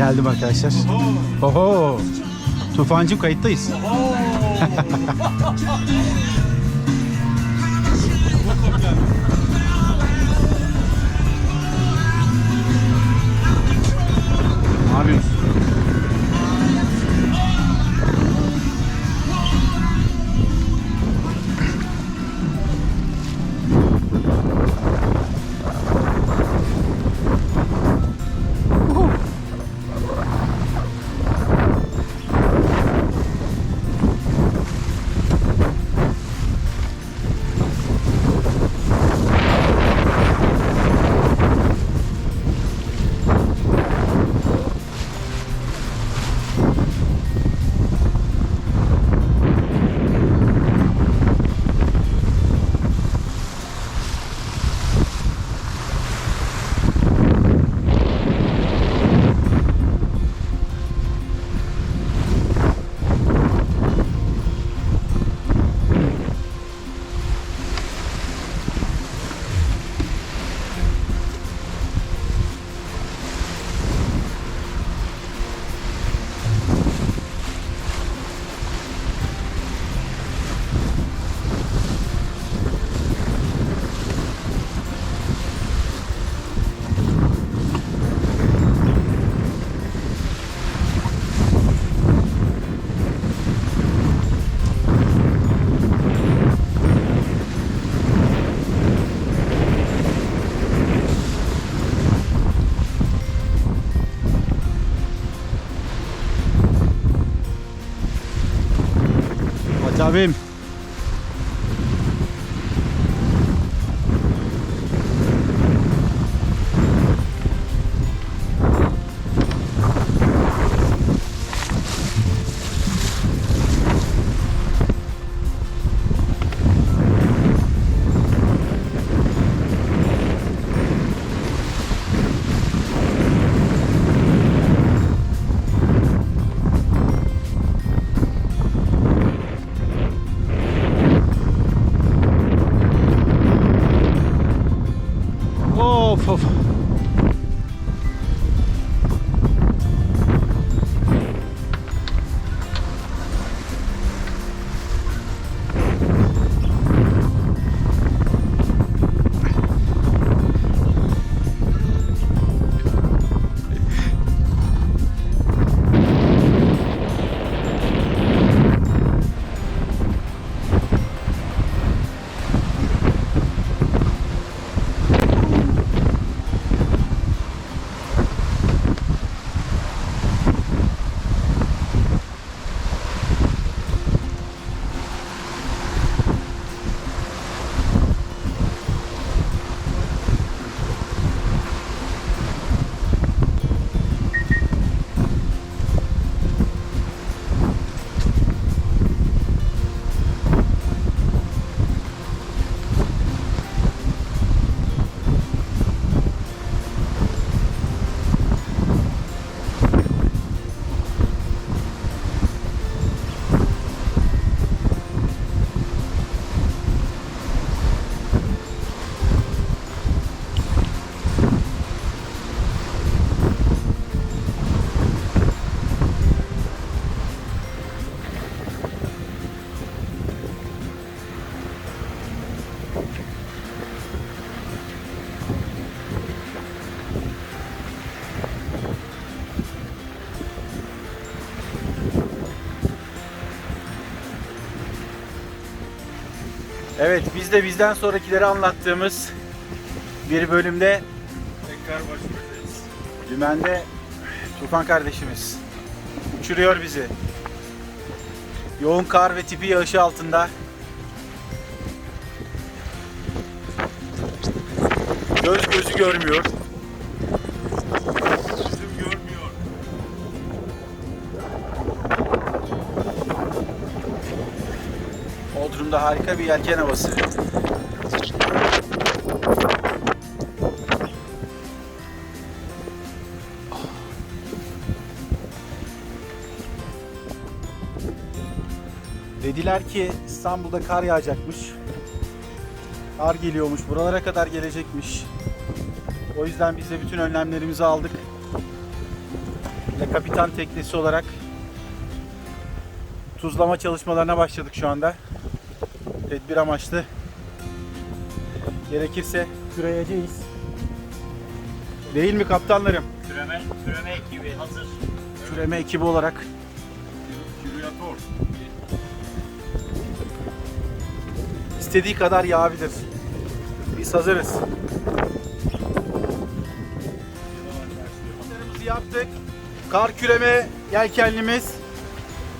Geldim arkadaşlar. Oho. Tufancım kayıttayız. Ne yapıyorsun? Abim. 放放 Evet biz de bizden sonrakileri anlattığımız bir bölümde Tekrar başburadayız. Dümen'de Tufan kardeşimiz uçuruyor bizi. Yoğun kar ve tipi yağışı altında. Göz gözü görmüyor. Bodrum'da harika bir yelken havası. Dediler ki İstanbul'da kar yağacakmış. Kar geliyormuş, buralara kadar gelecekmiş. O yüzden biz de bütün önlemlerimizi aldık. Le Kapitan teknesi olarak tuzlama çalışmalarına başladık şu anda. Tedbir amaçlı. Gerekirse küreyeceğiz. Değil mi kaptanlarım? Küreme, küreme ekibi hazır. Küreme ekibi olarak Kürüyatör. istediği kadar yağabilir. Biz hazırız. Yaptık. Kar küreme yelkenlimiz,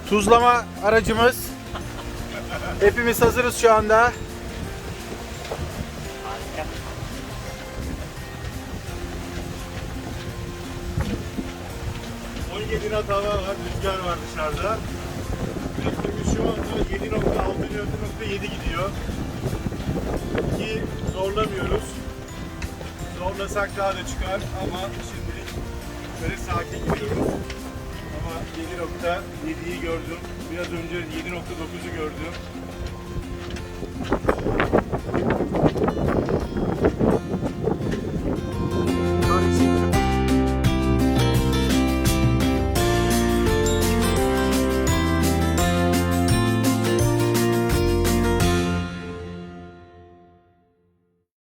tuzlama aracımız. Hepimiz hazırız şu anda. Harika. 17 knot hava var, rüzgar var dışarıda. Rüzgarımız şu anda 7.6 7.7 gidiyor. Ki zorlamıyoruz. Zorlasak daha da çıkar ama şimdi böyle sakin gidiyoruz ama 7.7'yi gördüm. Biraz önce 7.9'u gördüm.